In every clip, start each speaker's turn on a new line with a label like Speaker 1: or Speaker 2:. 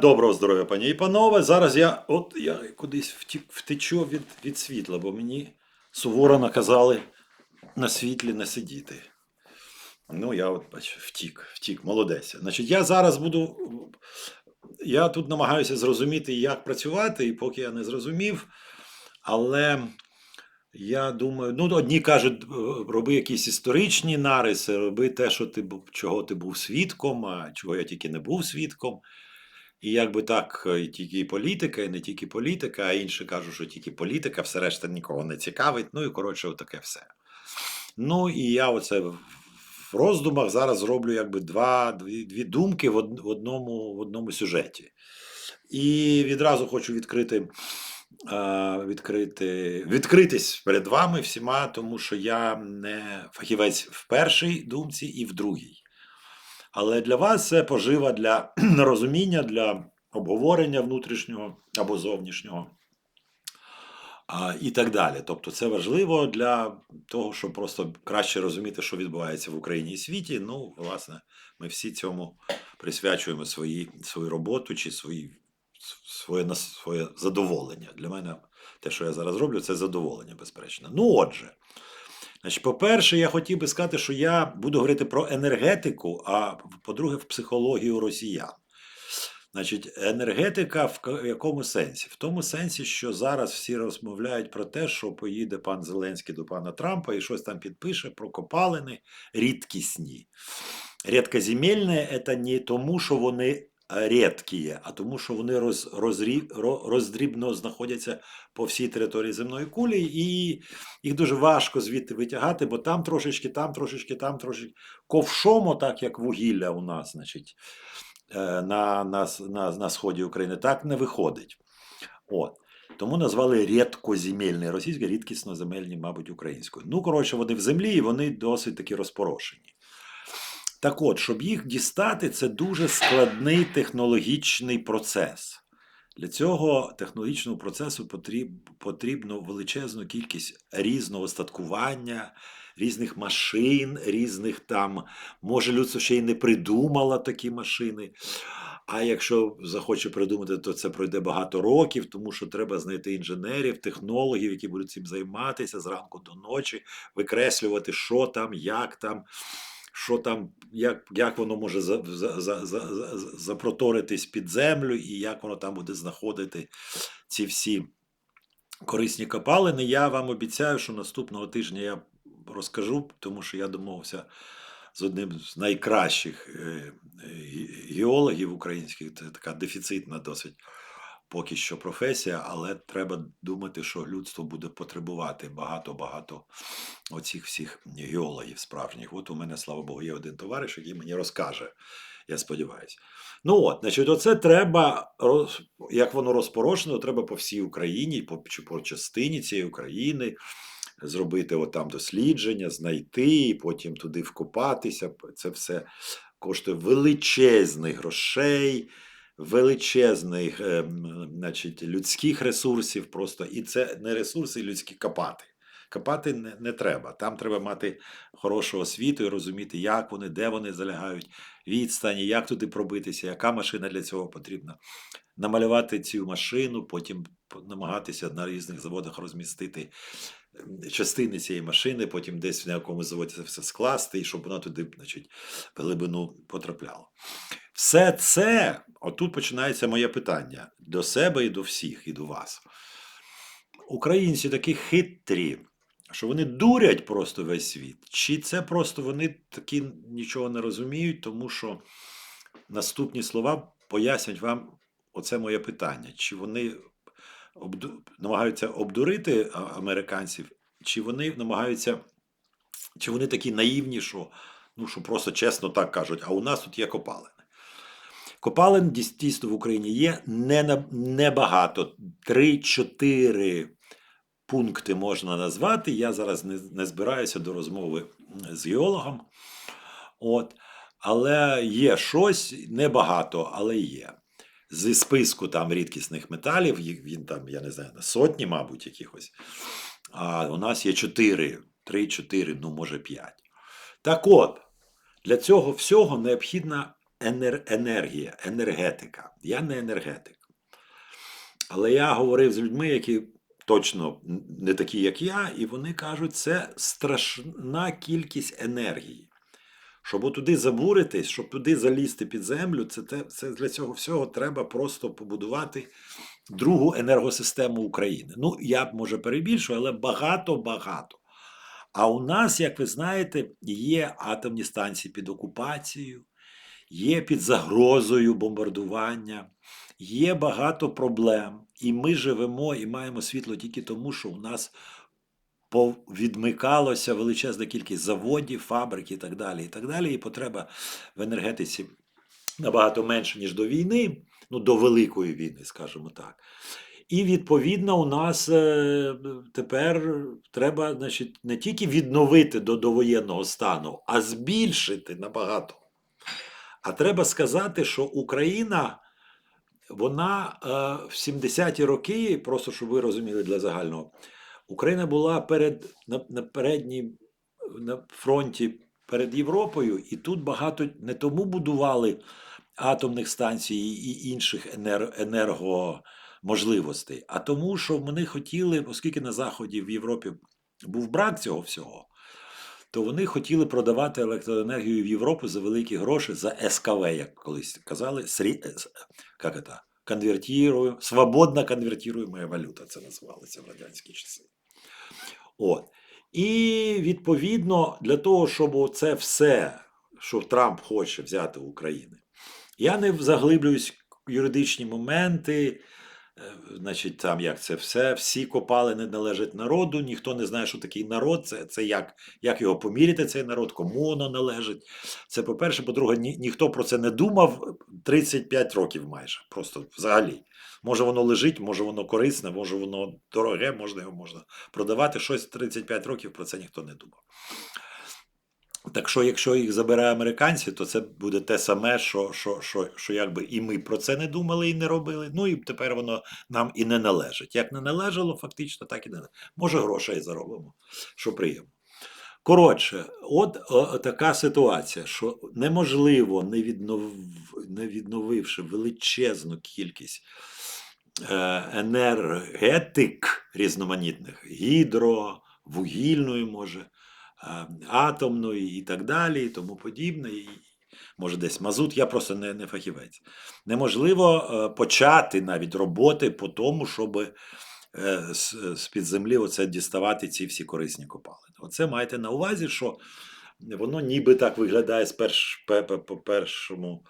Speaker 1: Доброго здоров'я, пані і панове. Зараз я от я кудись втік, втечу від, від світла, бо мені суворо наказали на світлі не сидіти. Ну, я от бач, втік, втік, молодець. Значить, я зараз буду. Я тут намагаюся зрозуміти, як працювати, і поки я не зрозумів. Але я думаю, ну, одні кажуть, роби якісь історичні нариси, роби те, що ти чого ти був свідком, а чого я тільки не був свідком. І якби так, е, і тільки політика, і не тільки політика, а інші кажуть, що тільки політика, все решта нікого не цікавить. Ну і коротше, отаке все. Ну і я оце в роздумах зараз зроблю якби два, дві, дві думки в одному, в одному сюжеті. І відразу хочу відкрити, е, відкрити, відкритись перед вами всіма, тому що я не фахівець в першій думці і в другій. Але для вас це пожива для розуміння, для обговорення внутрішнього або зовнішнього. І так далі. Тобто це важливо для того, щоб просто краще розуміти, що відбувається в Україні і світі. Ну, власне, ми всі цьому присвячуємо свої, свою роботу чи свої, своє, своє задоволення. Для мене те, що я зараз роблю, це задоволення, безперечно. Ну, отже. Значить, по-перше, я хотів би сказати, що я буду говорити про енергетику, а по-друге, в психологію росіян. Значить, енергетика в якому сенсі? В тому сенсі, що зараз всі розмовляють про те, що поїде пан Зеленський до пана Трампа і щось там підпише про копалини рідкісні. Рідкоземельне – це не тому, що вони рідкі, а тому, що вони роз, розрі, роздрібно знаходяться по всій території земної кулі, і їх дуже важко звідти витягати, бо там трошечки, там трошечки, там трошечки. Ковшомо, так як вугілля у нас, значить, е, на, на, на, на сході України, так не виходить. От. Тому назвали рідкоземельні рідкісноземельні, мабуть, українською. Ну, коротше, вони в землі і вони досить таки розпорошені. Так от, щоб їх дістати, це дуже складний технологічний процес. Для цього технологічного процесу потріб, потрібно величезну кількість різного статкування, різних машин, різних там, може, людство ще й не придумало такі машини. А якщо захоче придумати, то це пройде багато років, тому що треба знайти інженерів, технологів, які будуть цим займатися зранку до ночі, викреслювати, що там, як там, що там, як, як воно може за, за, за, за, за, запроторитись під землю, і як воно там буде знаходити ці всі корисні копалини. Я вам обіцяю, що наступного тижня я розкажу, тому що я домовився з одним з найкращих е, е, ге- геологів українських. Це така дефіцитна досить поки що професія, але треба думати, що людство буде потребувати багато-багато оцих всіх геологів справжніх. От у мене, слава Богу, є один товариш, який мені розкаже. Я сподіваюся. Ну от, значить, оце треба, як воно розпорошено, треба по всій Україні, по, по частині цієї України зробити отам дослідження, знайти, потім туди вкопатися. Це все коштує величезних грошей, величезних е, значить, людських ресурсів. Просто і це не ресурси людські копати. Копати не, не треба. Там треба мати хорошу освіту і розуміти, як вони, де вони залягають, відстані, як туди пробитися, яка машина для цього потрібна. Намалювати цю машину, потім по- намагатися на різних заводах розмістити частини цієї машини, потім десь на якомусь заводі це все скласти, і щоб вона туди, значить, в глибину потрапляла. Все це, отут починається моє питання до себе і до всіх, і до вас. Українці такі хитрі, що вони дурять просто весь світ, чи це просто вони такі нічого не розуміють, тому що наступні слова пояснять вам оце моє питання. Чи вони обду... намагаються обдурити американців, чи вони намагаються, чи вони такі наївні, що, ну, що просто чесно так кажуть, а у нас тут є копалини. Копалин дійсно в Україні є небагато. Три-чотири пункти можна назвати. Я зараз не, не збираюся до розмови з геологом. От. Але є щось, небагато, але є. Зі списку там рідкісних металів, він там, я не знаю, на сотні, мабуть, якихось. А у нас є чотири, три-чотири, ну, може, п'ять. Так от, для цього всього необхідна енер, енергія, енергетика. Я не енергетик. Але я говорив з людьми, які точно не такі, як я, і вони кажуть, це страшна кількість енергії. Щоб туди забуритись, щоб туди залізти під землю, це, це для цього всього треба просто побудувати другу енергосистему України. Ну, я може перебільшую, але багато-багато. А у нас, як ви знаєте, є атомні станції під окупацією, є під загрозою бомбардування, є багато проблем. І ми живемо і маємо світло тільки тому, що у нас відмикалося величезна кількість заводів, фабрик і так далі. І так далі. І потреба в енергетиці набагато менше, ніж до війни, ну до Великої війни, скажімо так. І відповідно у нас е, тепер треба значить, не тільки відновити до довоєнного стану, а збільшити набагато. А треба сказати, що Україна, вона е, в 70-ті роки, просто щоб ви розуміли для загального, Україна була перед, на, на передній на фронті перед Європою, і тут багато не тому будували атомних станцій і інших енер, енергоможливостей, а тому, що вони хотіли, оскільки на Заході в Європі був брак цього всього, то вони хотіли продавати електроенергію в Європу за великі гроші за СКВ, як колись казали, срі... як це? конвертірую, свободно конвертируєма валюта, це називалося в радянські часи. От. І відповідно для того, щоб це все, що Трамп хоче взяти в Україну, я не заглиблююсь в юридичні моменти. Е, значить, там як це все, всі копалини належать народу, ніхто не знає, що такий народ, це це як як його поміряти, цей народ, кому воно належить. Це по-перше, по-друге, ні, ніхто про це не думав 35 років майже. Просто взагалі. Може воно лежить, може воно корисне, може воно дороге, можна його можна продавати. Щось 35 років про це ніхто не думав. Так що, якщо їх забирає американці, то це буде те саме, що що, що, що якби і ми про це не думали і не робили. Ну і тепер воно нам і не належить. Як не належало, фактично, так і не належить. Може, грошей заробимо, що приємно. Коротше, от о, така ситуація, що неможливо, не, віднов... не відновивши величезну кількість е, енергетик різноманітних, гідро, вугільної може. Атомної і так далі, і тому подібне. І, Може, десь мазут, я просто не не фахівець. Неможливо е, почати навіть роботи по тому, щоб е, з-під землі оце діставати ці всі корисні копалини. Оце маєте на увазі, що воно ніби так виглядає з перш, по першому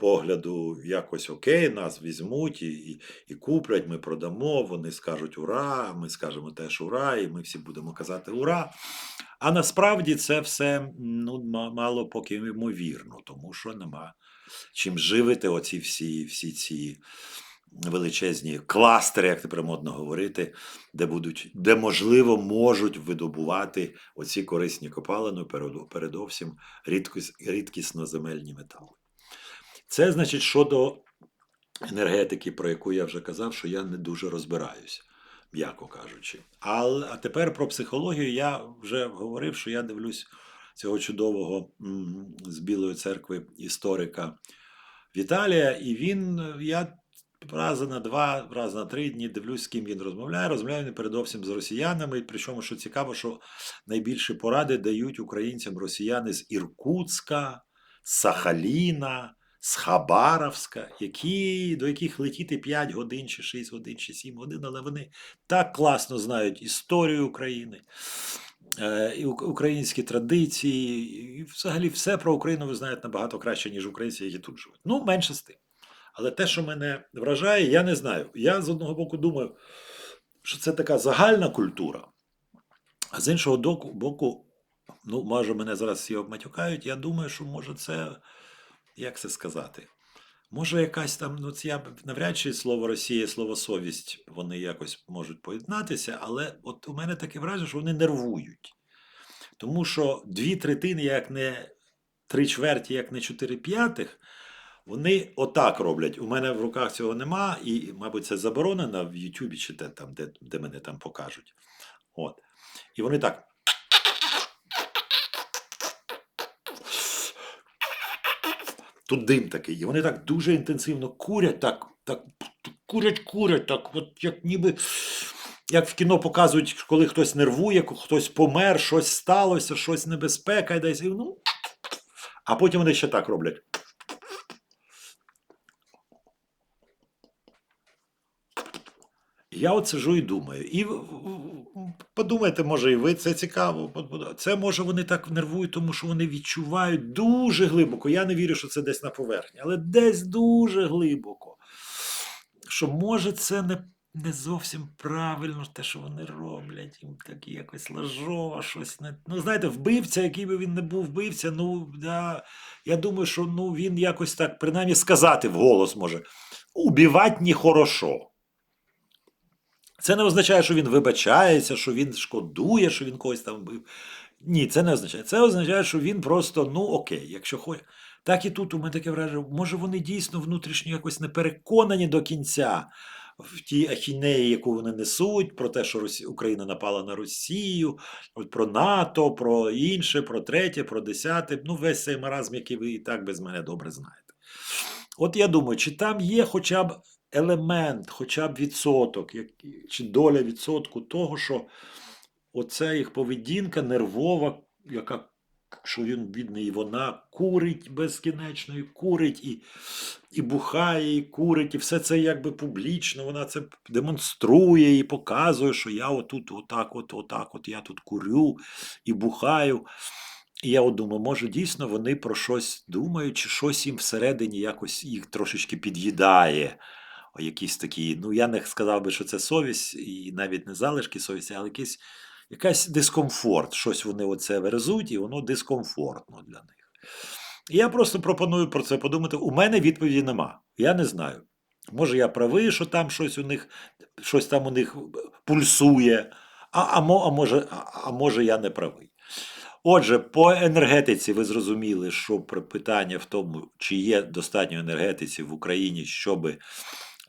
Speaker 1: погляду якось окей, нас візьмуть і і, і куплять, ми продамо, вони скажуть ура, ми скажемо теж ура, і ми всі будемо казати ура. А насправді це все ну, мало поки ймовірно, тому що нема чим живити оці всі всі ці величезні кластери, як тепер модно говорити, де будуть, де можливо можуть видобувати оці корисні копалини, передовсім рідкісно земельні метали. Це значить щодо енергетики, про яку я вже казав, що я не дуже розбираюся, м'яко кажучи. А, а тепер про психологію я вже говорив, що я дивлюсь цього чудового з Білої церкви історика Віталія, і він, я рази на два, раз на три дні дивлюсь, з ким він розмовляє. Розмовляє він передовсім з росіянами. Причому, що цікаво, що найбільші поради дають українцям росіяни з Іркутська, Сахаліна з Хабаровська, які, до яких летіти 5 годин, чи 6 годин, чи 7 годин, але вони так класно знають історію України, е, і українські традиції, і взагалі все про Україну ви знаєте набагато краще, ніж українці, які тут живуть. Ну, менше з тим. Але те, що мене вражає, я не знаю. Я з одного боку думаю, що це така загальна культура, а з іншого боку, ну, може, мене зараз всі обматюкають, я думаю, що може це як це сказати? Може, якась там, ну це я навряд чи слово Росія, слово совість, вони якось можуть поєднатися, але от у мене таке враження, що вони нервують. Тому що дві третини, як не три чверті, як не чотири п'ятих, вони отак роблять. У мене в руках цього нема, і, мабуть, це заборонено в Ютубі чи де, там, де, де мене там покажуть. От. І вони так. Тут дим такий. І вони так дуже інтенсивно курять, так, так курять, курять, так, от як ніби. Як в кіно показують, коли хтось нервує, хтось помер, щось сталося, щось небезпека, і десь. Ну, а потім вони ще так роблять. Я от сижу і думаю. І подумайте, може, і ви це цікаво. Це може вони так нервують, тому що вони відчувають дуже глибоко. Я не вірю, що це десь на поверхні, але десь дуже глибоко. Що може це не, не зовсім правильно, те, що вони роблять. Їм так якось лажово, щось не. Ну, знаєте, вбивця, який би він не був вбивця, ну да, я думаю, що ну, він якось так, принаймні, сказати вголос може: убивати не хорошо. Це не означає, що він вибачається, що він шкодує, що він когось там вбив. Ні, це не означає. Це означає, що він просто, ну окей, якщо хоче. Так і тут у мене таке враження, може вони дійсно внутрішньо якось не переконані до кінця в тій ахінеї, яку вони несуть, про те, що. Україна напала на Росію, про НАТО, про інше, про третє, про десяте. Ну, весь цей маразм, який ви і так без мене добре знаєте. От я думаю, чи там є хоча б елемент, хоча б відсоток, як, чи доля відсотку того, що оця їх поведінка нервова, яка що він бідний, вона курить безкінечно, і курить, і, і бухає, і курить, і все це якби публічно, вона це демонструє і показує, що я отут, отак, от, отак, от я тут курю і бухаю. І я от думаю, може, дійсно вони про щось думають, чи щось їм всередині якось їх трошечки під'їдає. Якісь такі, ну я не сказав би, що це совість, і навіть не залишки совісті, але якийсь, якась дискомфорт. Щось вони оце верзуть, і воно дискомфортно для них. І я просто пропоную про це подумати. У мене відповіді нема. Я не знаю. Може, я правий, що там щось у них, щось там у них пульсує, а, а, а, може, а, може я не правий. Отже, по енергетиці ви зрозуміли, що питання в тому, чи є достатньо енергетиці в Україні, щоб е,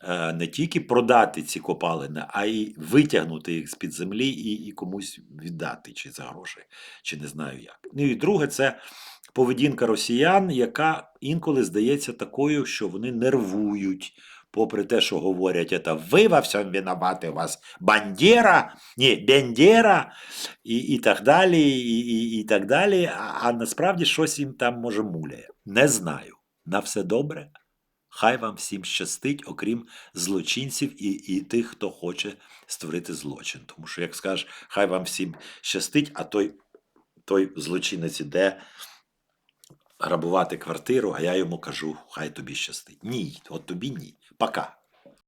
Speaker 1: не тільки продати ці копалини, а й витягнути їх з-під землі і, і комусь віддати, чи за гроші, чи не знаю як. Ну і друге, це поведінка росіян, яка інколи здається такою, що вони нервують. Попри те, що говорять, це ви во всьому винуваті, у вас бандера, ні, бендера, і, і так далі, і, і, і так далі. А, а насправді щось їм там може муляє. Не знаю. На все добре. Хай вам всім щастить, окрім злочинців і, і тих, хто хоче створити злочин. Тому що, як скажеш, хай вам всім щастить, а той, той злочинець іде грабувати квартиру, а я йому кажу, хай тобі щастить. Ні, от тобі ні. Пока.